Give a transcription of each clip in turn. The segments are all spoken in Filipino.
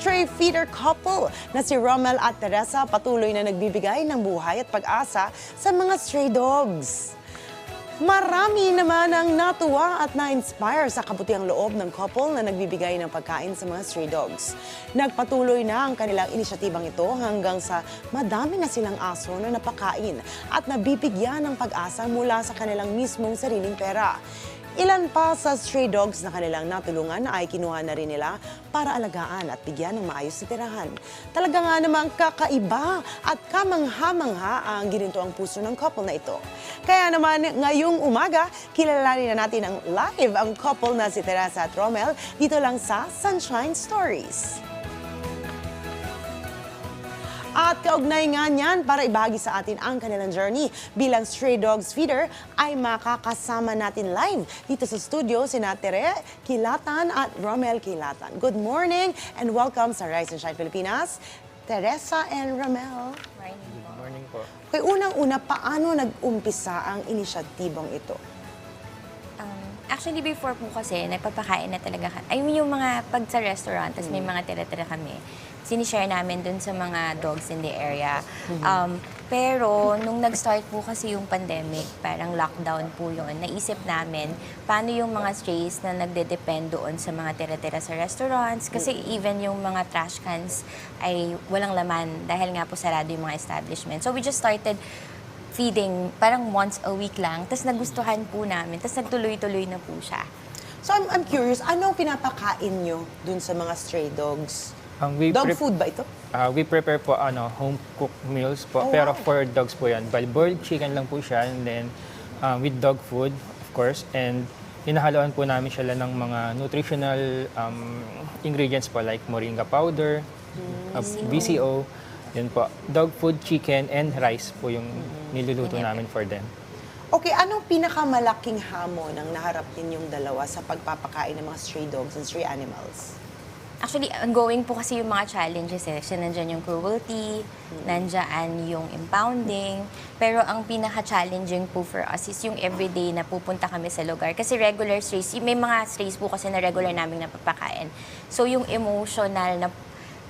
stray feeder couple na si Rommel at Teresa patuloy na nagbibigay ng buhay at pag-asa sa mga stray dogs. Marami naman ang natuwa at na-inspire sa kabutiang loob ng couple na nagbibigay ng pagkain sa mga stray dogs. Nagpatuloy na ang kanilang inisyatibang ito hanggang sa madami na silang aso na napakain at nabibigyan ng pag-asa mula sa kanilang mismong sariling pera. Ilan pa sa stray dogs na kanilang natulungan ay kinuha na rin nila para alagaan at bigyan ng maayos na tirahan. Talaga nga namang kakaiba at kamangha-mangha ang gininto ang puso ng couple na ito. Kaya naman ngayong umaga, kilalanin na natin ang live ang couple na si Teresa at Romel dito lang sa Sunshine Stories. At kaugnay nga niyan, para ibahagi sa atin ang kanilang journey bilang Stray Dogs Feeder, ay makakasama natin live dito sa studio si Tere Kilatan at Romel Kilatan. Good morning and welcome sa Rise and Shine Pilipinas, Teresa and Romel. Good morning po. Okay, unang-una, paano nag-umpisa ang inisyatibong ito? Um, actually, before po kasi, nagpapakain na talaga kami. Mean, yung mga pag sa restaurant, tapos may mga tira-tira kami, sinishare namin dun sa mga dogs in the area. Um, pero, nung nag-start po kasi yung pandemic, parang lockdown po yun, naisip namin, paano yung mga strays na nagde-depend doon sa mga tira-tira sa restaurants. Kasi even yung mga trash cans ay walang laman dahil nga po sarado yung mga establishment. So, we just started feeding parang once a week lang. Tapos nagustuhan po namin. Tapos nagtuloy-tuloy na po siya. So I'm, I'm curious, anong pinapakain nyo dun sa mga stray dogs? Um, we Dog prep- food ba ito? ah, we prepare po ano, home cooked meals po. Oh, pero wow. for dogs po yan. Bali, boiled chicken lang po siya. And then um, with dog food, of course. And hinahaloan po namin sila ng mga nutritional um, ingredients po like moringa powder, uh, BCO. Yun po. Dog food, chicken, and rice po yung niluluto namin for them. Okay, anong pinakamalaking hamon ang naharap ninyong dalawa sa pagpapakain ng mga stray dogs and stray animals? Actually, ongoing po kasi yung mga challenges eh. Kasi nandyan yung cruelty, nandyan yung impounding. Pero ang pinaka-challenging po for us is yung everyday na pupunta kami sa lugar. Kasi regular strays, may mga strays po kasi na regular namin napapakain. So yung emotional na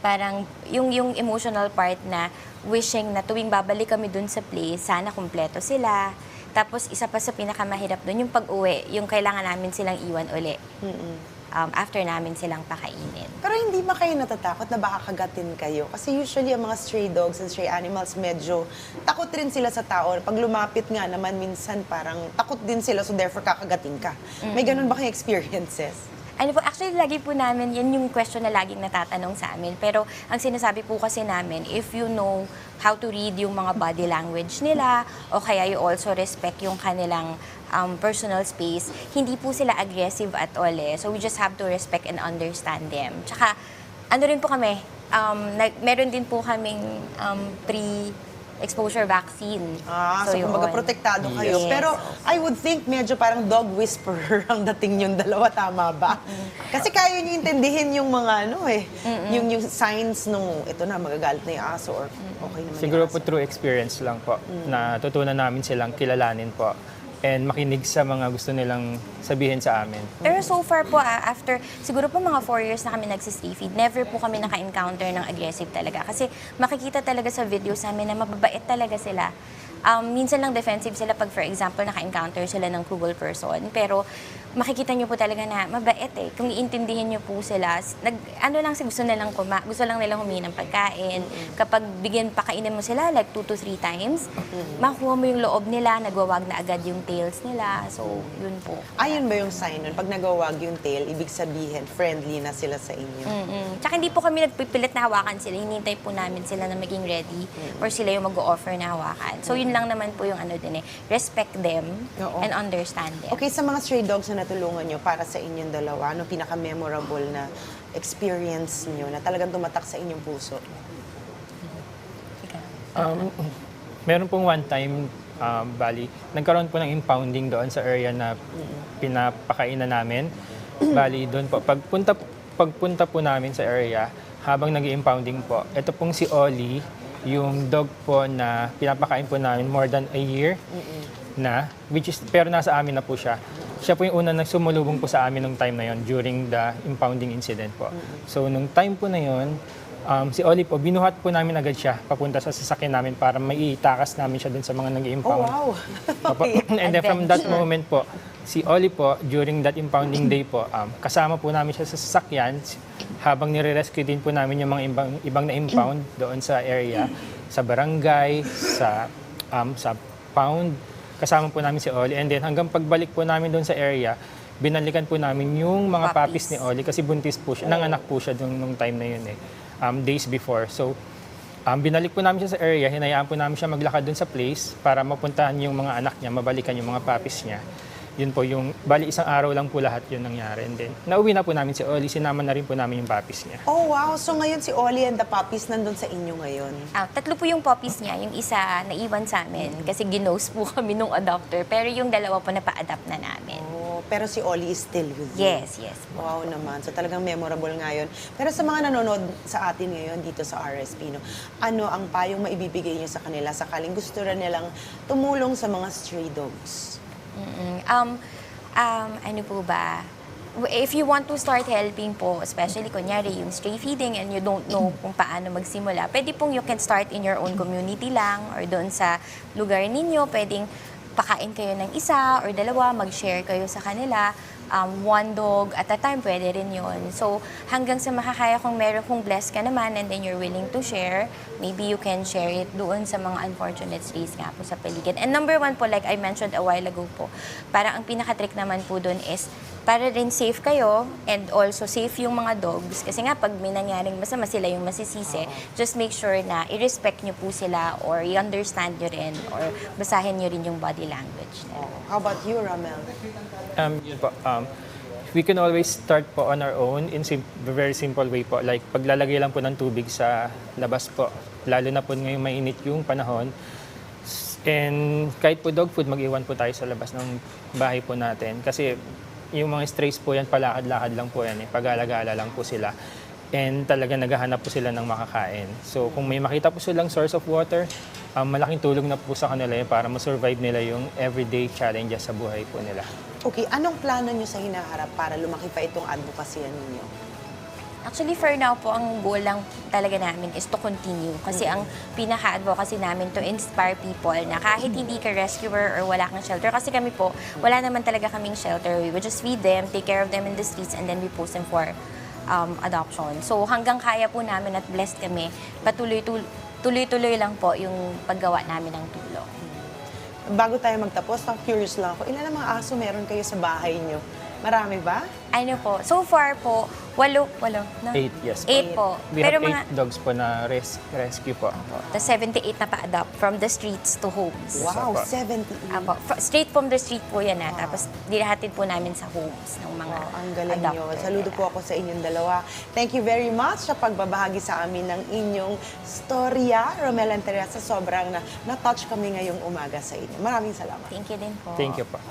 parang yung yung emotional part na wishing na tuwing babalik kami dun sa place, sana kumpleto sila. Tapos isa pa sa pinakamahirap dun, yung pag-uwi, yung kailangan namin silang iwan uli. Um, after namin silang pakainin. Pero hindi ba kayo natatakot na baka kagatin kayo? Kasi usually ang mga stray dogs and stray animals medyo takot rin sila sa tao. Pag lumapit nga naman minsan parang takot din sila so therefore kakagatin ka. May ganun ba kayong experiences? Ano po, actually, lagi po namin, yan yung question na laging natatanong sa amin. Pero ang sinasabi po kasi namin, if you know how to read yung mga body language nila, o kaya you also respect yung kanilang um, personal space, hindi po sila aggressive at all eh. So we just have to respect and understand them. Tsaka, ano rin po kami, um, nag, meron din po kaming um, pre exposure vaccine. Ah, so, kumbaga yun. protektado kayo. Yes. Pero I would think medyo parang dog whisperer ang dating yung dalawa, tama ba? Kasi kaya niyo intindihin yung mga ano eh, yung, yung signs nung ito na, magagalit na yung aso or okay naman Siguro yung po through experience lang po na tutunan namin silang kilalanin po and makinig sa mga gusto nilang sabihin sa amin. Pero so far po, ah, after siguro po mga four years na kami nagsistay feed, never po kami naka-encounter ng aggressive talaga. Kasi makikita talaga sa videos namin na mababait talaga sila. Um, minsan lang defensive sila pag, for example, naka-encounter sila ng cruel person. Pero makikita nyo po talaga na mabait eh. Kung iintindihin nyo po sila, nag, ano lang si gusto nilang kuma, gusto lang nilang humingi ng pagkain. Kapag bigyan pakainin mo sila like two to three times, makuha mo yung loob nila, nagwawag na agad yung tails nila. So, yun po. Ayun ba yung sign nun? Pag nagawag yung tail, ibig sabihin, friendly na sila sa inyo. Mm. Tsaka hindi po kami nagpipilit na hawakan sila. Hinintay po namin sila na maging ready or sila yung mag-offer na hawakan. So, yun lang naman po yung ano din eh. Respect them Oo. and understand them. Okay, sa mga stray dogs na natulungan nyo para sa inyong dalawa, ano pinaka-memorable na experience nyo na talagang tumatak sa inyong puso? Um, meron pong one time, um, bali, nagkaroon po ng impounding doon sa area na pinapakainan namin. Bali, doon po, pagpunta, pagpunta po namin sa area, habang nag impounding po, ito pong si Ollie, yung dog po na pinapakain po namin more than a year na, which is, pero nasa amin na po siya. siya po yung una na sumulubong po sa amin nung time na yon during the impounding incident po. So nung time po na yon, um, si Oli po, binuhat po namin agad siya papunta sa sasakyan namin para maitakas namin siya dun sa mga nag Oh, wow. Opo. And then from that moment po, si Oli po, during that impounding day po, um, kasama po namin siya sa sasakyan habang nire-rescue din po namin yung mga ibang, ibang na-impound doon sa area, sa barangay, sa, um, sa pound. Kasama po namin si Oli. And then hanggang pagbalik po namin doon sa area, binalikan po namin yung mga puppies ni Oli kasi buntis po siya, nanganak po siya nung, nung time na yun eh, um, days before. So, Um, binalik po namin siya sa area, hinayaan po namin siya maglakad dun sa place para mapuntahan yung mga anak niya, mabalikan yung mga puppies niya. Yun po yung, bali isang araw lang po lahat yun nangyari. And then, nauwi na po namin si Oli, sinama na rin po namin yung puppies niya. Oh, wow. So ngayon si Ollie and the puppies nandun sa inyo ngayon. Ah, tatlo po yung puppies niya. Yung isa naiwan sa amin kasi ginose po kami nung adopter. Pero yung dalawa po napa-adapt na namin. Oh, pero si Ollie is still with you. Yes, yes. Wow naman. So talagang memorable ngayon. Pero sa mga nanonood sa atin ngayon dito sa RSP, no, ano ang payong maibibigay niyo sa kanila sakaling gusto rin nilang tumulong sa mga stray dogs? Mm-mm. Um, um, ano po ba? If you want to start helping po, especially kunyari yung stray feeding and you don't know kung paano magsimula, pwede pong you can start in your own community lang or doon sa lugar ninyo, pwedeng pakain kayo ng isa or dalawa, mag-share kayo sa kanila. Um, one dog at a time, pwede rin yun. So, hanggang sa makakaya kung meron kung blessed ka naman and then you're willing to share, maybe you can share it doon sa mga unfortunate strays nga po sa paligid. And number one po, like I mentioned a while ago po, parang ang pinaka-trick naman po doon is para rin safe kayo and also safe yung mga dogs. Kasi nga, pag may nangyaring masama, sila yung masisisi. Just make sure na i-respect nyo po sila or i-understand nyo rin or basahin nyo rin yung body language nila. How about you, Ramel? Um, yun po, um, we can always start po on our own in sim- very simple way po. Like paglalagay lang po ng tubig sa labas po. Lalo na po ngayong mainit yung panahon. S- And kahit po dog food, mag-iwan po tayo sa labas ng bahay po natin. Kasi yung mga strays po yan, palakad-lakad lang po yan. Eh. Pag-alagala lang po sila. And talaga naghahanap po sila ng makakain. So kung may makita po silang source of water, um, malaking tulong na po sa kanila yun para ma-survive nila yung everyday challenges sa buhay po nila. Okay, anong plano niyo sa hinaharap para lumaki pa itong advocacy ninyo? Actually, for now po, ang goal lang talaga namin is to continue. Kasi ang pinaka-advocacy namin to inspire people na kahit hindi ka rescuer or wala kang shelter. Kasi kami po, wala naman talaga kaming shelter. We would just feed them, take care of them in the streets, and then we post them for um, adoption. So hanggang kaya po namin at blessed kami, patuloy tuloy-tuloy lang po yung paggawa namin ng tulong. Bago tayo magtapos, ang curious lang ako, ilan ang mga aso meron kayo sa bahay niyo? Marami ba? Ano po, so far po, walo, walo, no? Eight, yes po. Eight po. We Pero have mga, eight dogs po na res- rescue po. the 78 na pa-adopt from the streets to homes. Wow, Apo. 70. Apo, fr- straight from the street po yan na. Tapos dilahatid po namin sa homes ng mga Wow, ang galing nyo. adopter Saludo po ako sa inyong dalawa. Thank you very much sa pagbabahagi sa amin ng inyong storya. Romel and Teresa, sobrang na, na-touch kami ngayong umaga sa inyo. Maraming salamat. Thank you din po. Thank you po.